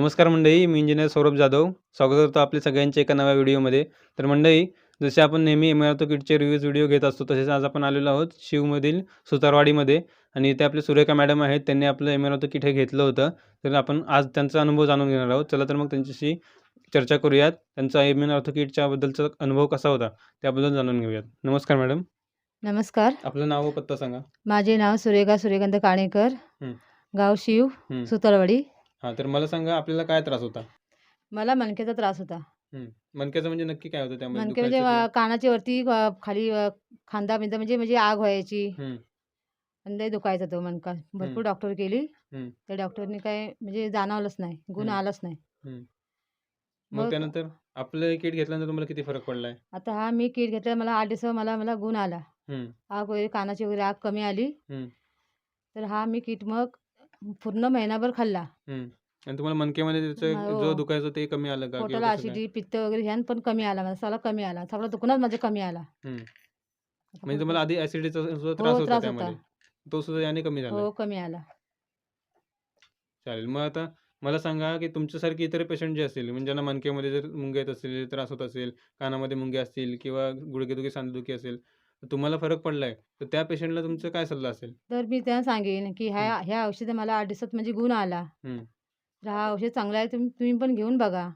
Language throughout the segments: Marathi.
नमस्कार मंडळी मी इंजिनियर सौरभ जाधव. स्वागत करतो आपल्या सगळ्यांच्या एका नव्या व्हिडिओमध्ये. तर मंडळी जसे आपण नेहमी इमारतो किटचे रिव्ह्यूज व्हिडिओ घेत असतो तसेच आज आपण आलेलो आहोत शिवमधील सुतारवाडीमध्ये. आणि इथे आपले सुरेखा मॅडम आहेत त्यांनी आपलं इमारतो किट हे घेतलं होतं. तर आपण आज त्यांचा अनुभव जाणून घेणार आहोत. चला तर मग त्यांच्याशी चर्चा करूयात. त्यांचा इम्युन किटच्या बद्दलचा अनुभव कसा होता त्याबद्दल जाणून घेऊयात. नमस्कार मॅडम नमस्कार. आपलं नाव व पत्ता सांगा. माझे नाव सुरेखा सूर्यकांत काणेकर. गाव शिव. सुतारवाडी. हां तर मला सांगा आपल्याला काय त्रास होता मला मणक्याचा त्रास होता मणक्याचं म्हणजे नक्की काय होतं त्यामध्ये मणके म्हणजे दुखायचं अ, कानाच्या वरती अ, खाली अ, खांदा बिंदा म्हणजे म्हणजे आग व्हायची हं. आणि लय दुखायचा तो मणका भरपूर हं. डॉक्टर केली हं. त्या डॉक्टरनी काय म्हणजे जाणवलंच नाही गुण हं. आलाच नाही हं. मग मग त्यानंतर आपलं किट घेतल्यानंतर तुम्हाला किती फरक पडलाय आता हा मी किट घेतला मला आठ दिवस मला मला गुण आला हं. आग वगैरे कानाची वगैरे आग कमी आली हं. तर हा मी किट मग पूर्ण महिनाभर खाल्ला हं. आणि तुम्हाला मणक्यामध्ये त्याचं हो. जो दुखायचं ते कमी आलं का किंवा पोटाला कसं काय? ऍसिडी पित्त वगैरे ह्यान पण कमी आला मला सगळा कमी आला सगळा दुखणच माझे कमी आला हं. म्हणजे तुम्हाला आधी ऍसिडीचा सुद्धा हो, त्रास होता त्रास त्यामध्ये. तो सुद्धा याने कमी झाला हो कमी आला चालेल मग आता मला सांगा की तुमच्यासारखे इतर पेशंट जे असतील म्हणजे ज्यांना मणक्यामध्ये जर मुंग्या येत असतील त्रास होत असेल कानामध्ये मुंग्या असतील किंवा गुडघेदुखी सांधेदुखी असेल तुम्हाला फरक पडलाय. तर त्या पेशंटला तुमचा काय सल्ला असेल? तर मी त्यांना सांगेन की ह्या ह्या औषधी मला आठ दिवसात म्हणजे गुण आला. हं. तर हा औषध चांगला आहे तुम्ही तुम्ही पण घेऊन बघा.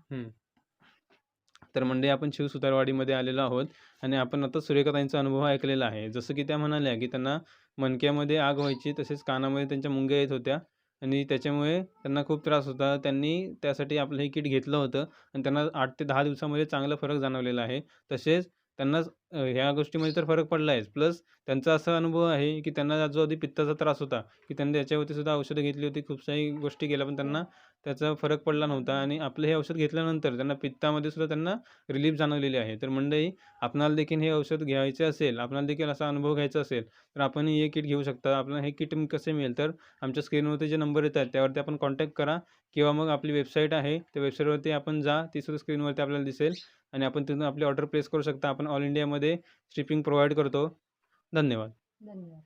तर म्हणजे आपण शिव सुतारवाडीमध्ये आलेलो आहोत आणि आपण आता सूर्यकांतांचा अनुभव ऐकलेला आहे. जसं की त्या म्हणाल्या की त्यांना मणक्यामध्ये आग व्हायची तसेच कानामध्ये त्यांच्या मुंग्या येत होत्या आणि त्याच्यामुळे त्यांना खूप त्रास होता. त्यांनी त्यासाठी आपलं हे किट घेतलं होतं आणि त्यांना आठ ते दहा दिवसामध्ये चांगला फरक जाणवलेला आहे. तसेच त्यांना ह्या गोष्टीमध्ये तर फरक पडला आहेच प्लस त्यांचा असा अनुभव आहे की त्यांना जो आधी पित्ताचा त्रास होता की त्यांनी त्याच्यावरती सुद्धा औषधं घेतली होती खूप काही गोष्टी केल्या पण त्यांना त्याचा फरक पडला नव्हता. आणि आपलं हे औषध घेतल्यानंतर त्यांना पित्तामध्ये सुद्धा त्यांना रिलीफ जाणवलेली आहे. तर मंडळी आपणाला देखील हे औषध घ्यायचे असेल आपणाला देखील असा अनुभव घ्यायचा असेल तर आपण हे किट घेऊ शकता. आपल्याला हे किट कसे मिळेल? तर आमच्या स्क्रीनवरती जे नंबर येतात त्यावरती आपण कॉन्टॅक्ट करा किंवा मग आपली वेबसाईट आहे त्या वेबसाईटवरती आपण जा ती सुद्धा स्क्रीनवरती आपल्याला दिसेल. आणि आपण तिथून आपली ऑर्डर प्लेस करू शकता. आपण ऑल इंडियामध्ये शिपिंग प्रोव्हाइड करतो. धन्यवाद. धन्यवाद.